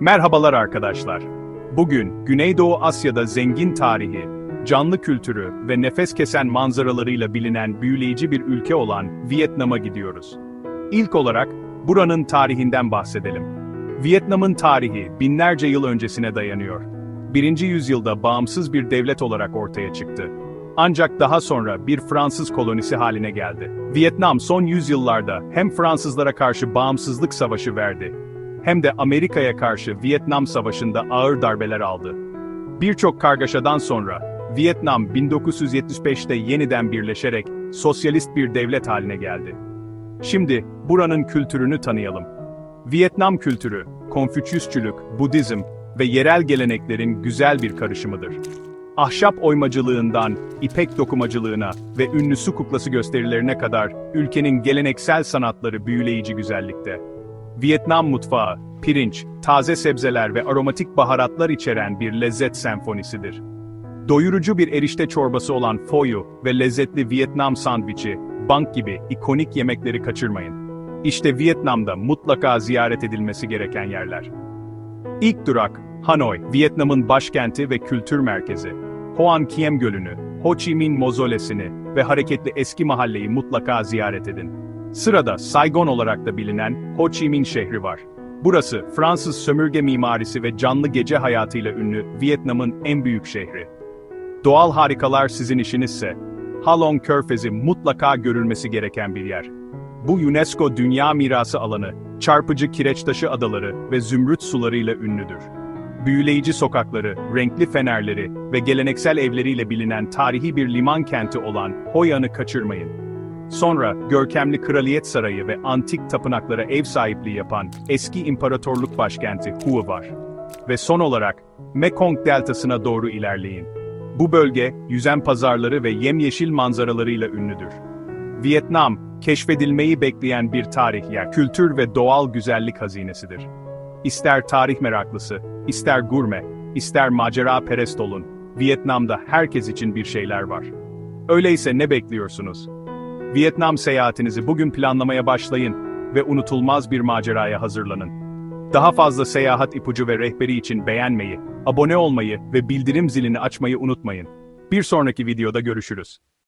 Merhabalar arkadaşlar. Bugün Güneydoğu Asya'da zengin tarihi, canlı kültürü ve nefes kesen manzaralarıyla bilinen büyüleyici bir ülke olan Vietnam'a gidiyoruz. İlk olarak buranın tarihinden bahsedelim. Vietnam'ın tarihi binlerce yıl öncesine dayanıyor. Birinci yüzyılda bağımsız bir devlet olarak ortaya çıktı. Ancak daha sonra bir Fransız kolonisi haline geldi. Vietnam son yüzyıllarda hem Fransızlara karşı bağımsızlık savaşı verdi, hem de Amerika'ya karşı Vietnam Savaşı'nda ağır darbeler aldı. Birçok kargaşadan sonra Vietnam 1975'te yeniden birleşerek sosyalist bir devlet haline geldi. Şimdi buranın kültürünü tanıyalım. Vietnam kültürü, Konfüçyüsçülük, Budizm ve yerel geleneklerin güzel bir karışımıdır. Ahşap oymacılığından ipek dokumacılığına ve ünlü su kuklası gösterilerine kadar ülkenin geleneksel sanatları büyüleyici güzellikte. Vietnam mutfağı, pirinç, taze sebzeler ve aromatik baharatlar içeren bir lezzet senfonisidir. Doyurucu bir erişte çorbası olan phoyu ve lezzetli Vietnam sandviçi, bank gibi ikonik yemekleri kaçırmayın. İşte Vietnam'da mutlaka ziyaret edilmesi gereken yerler. İlk durak, Hanoi, Vietnam'ın başkenti ve kültür merkezi. Hoan Kiem Gölü'nü, Ho Chi Minh Mozolesi'ni ve hareketli eski mahalleyi mutlaka ziyaret edin. Sırada Saigon olarak da bilinen Ho Chi Minh şehri var. Burası Fransız sömürge mimarisi ve canlı gece hayatıyla ünlü Vietnam'ın en büyük şehri. Doğal harikalar sizin işinizse, Halong Körfezi mutlaka görülmesi gereken bir yer. Bu UNESCO Dünya Mirası alanı, çarpıcı kireçtaşı adaları ve zümrüt sularıyla ünlüdür. Büyüleyici sokakları, renkli fenerleri ve geleneksel evleriyle bilinen tarihi bir liman kenti olan Hoi An'ı kaçırmayın. Sonra, görkemli Kraliyet Sarayı ve antik tapınaklara ev sahipliği yapan eski imparatorluk başkenti Hue var. Ve son olarak, Mekong Deltası'na doğru ilerleyin. Bu bölge, yüzen pazarları ve yemyeşil manzaralarıyla ünlüdür. Vietnam, keşfedilmeyi bekleyen bir tarih yer, kültür ve doğal güzellik hazinesidir. İster tarih meraklısı, ister gurme, ister macera perest olun, Vietnam'da herkes için bir şeyler var. Öyleyse ne bekliyorsunuz? Vietnam seyahatinizi bugün planlamaya başlayın ve unutulmaz bir maceraya hazırlanın. Daha fazla seyahat ipucu ve rehberi için beğenmeyi, abone olmayı ve bildirim zilini açmayı unutmayın. Bir sonraki videoda görüşürüz.